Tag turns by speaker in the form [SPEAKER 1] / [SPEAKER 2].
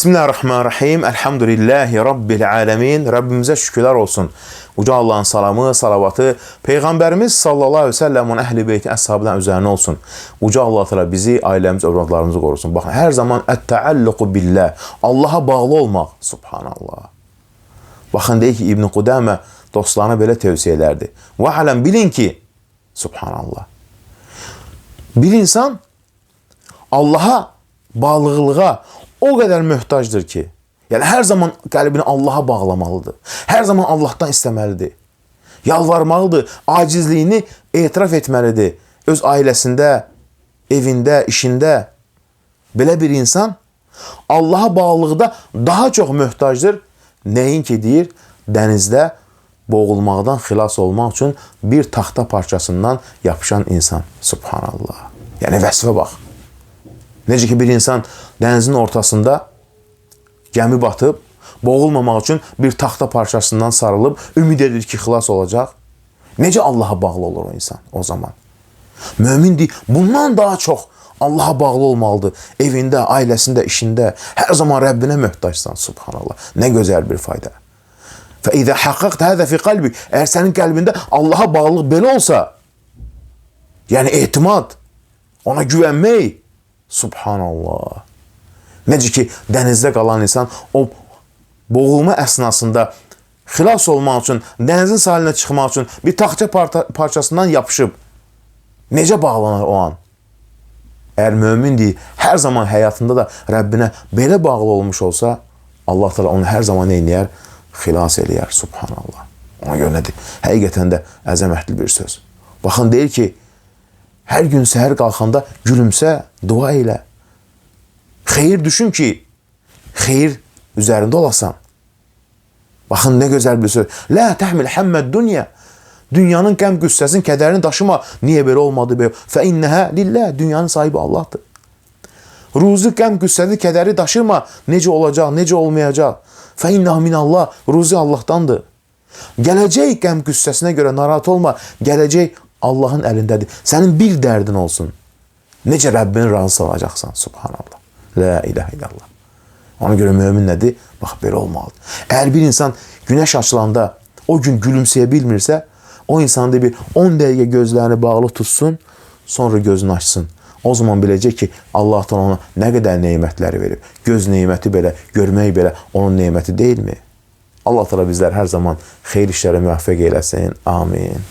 [SPEAKER 1] Bismillahirrahmanirrahim. Elhamdülillahi Rabbil alemin. Rabbimize şükürler olsun. Uca Allah'ın salamı, salavatı Peygamberimiz sallallahu aleyhi ve sellem'in ehli beyti, əshabından üzerine olsun. Uca Allah Teala bizi, ailemiz, evlatlarımızı korusun. Bakın her zaman et-tealluku billah. Allah'a bağlı olmak. Subhanallah. Baxın deyir ki İbn Qudamə dostlarına belə tövsiyə edərdi. Və aləm bilin ki, subhanallah. Bir insan Allaha bağlılığa o qədər möhtacdır ki, yəni hər zaman qəlbini Allaha bağlamalıdır. Hər zaman Allahdan istəməlidir. Yalvarmalıdır, acizliyini etiraf etməlidir. Öz ailəsində, evində, işində belə bir insan Allaha bağlılıqda daha çox möhtacdır. Nəyin ki deyir, dənizdə boğulmaqdan xilas olmaq üçün bir taxta parçasından yapışan insan. Subhanallah. Yəni vəsfə bax. Necə ki bir insan dənizin ortasında gəmi batıb, boğulmamaq üçün bir taxta parçasından sarılıb, ümid edir ki, xilas olacaq. Necə Allaha bağlı olur o insan o zaman? Mömindir, bundan daha çox Allaha bağlı olmalıdır. Evində, ailəsində, işində, hər zaman Rəbbinə möhtacsan, subhanallah. Nə gözəl bir fayda. Fə izə haqqaqt həzə fi qalbik. Əgər sənin qəlbində Allaha bağlılıq belə olsa, yəni etimad, ona güvənmək, subhanallah. Necə ki, dənizdə qalan insan o boğulma əsnasında xilas olmaq üçün, dənizin sahilinə çıxmaq üçün bir taxça parçasından yapışıb necə bağlanar o an? Əgər mömindir, hər zaman həyatında da Rəbbinə belə bağlı olmuş olsa, Allah Teala onu hər zaman neynəyər? Xilas eləyər. Subhanallah. Ona görə nədir? Həqiqətən də əzəmətli bir söz. Baxın deyir ki, hər gün səhər qalxanda gülümsə, dua elə. Xeyir düşün ki, xeyir üzərində olasan. Baxın nə gözəl bir söz. La təhmil həmməd dünya. Dünyanın qəm qüssəsinin kədərini daşıma. Niyə belə olmadı belə? Fə innəhə lillah. Dünyanın sahibi Allahdır. Ruzi qəm qüssəsi kədəri daşırma. Necə olacaq, necə olmayacaq? Fə innəhə minallah. Ruzi Allahdandır. Gələcək qəm qüssəsinə görə narahat olma. Gələcək Allahın əlindədir. Sənin bir dərdin olsun. Necə Rəbbini razı salacaqsan? Subhanallah. La ilahə illallah. Ona görə mömin nədir? Bax, belə olmalıdır. Əgər bir insan günəş açılanda o gün gülümsəyə bilmirsə, o insan da bir 10 dəqiqə gözlərini bağlı tutsun, sonra gözünü açsın. O zaman biləcək ki, Allah da ona nə qədər nemətləri verib. Göz neməti belə, görmək belə onun neməti deyilmi? Allah təala bizlər hər zaman xeyir işlərə müvəffəq eləsin. Amin.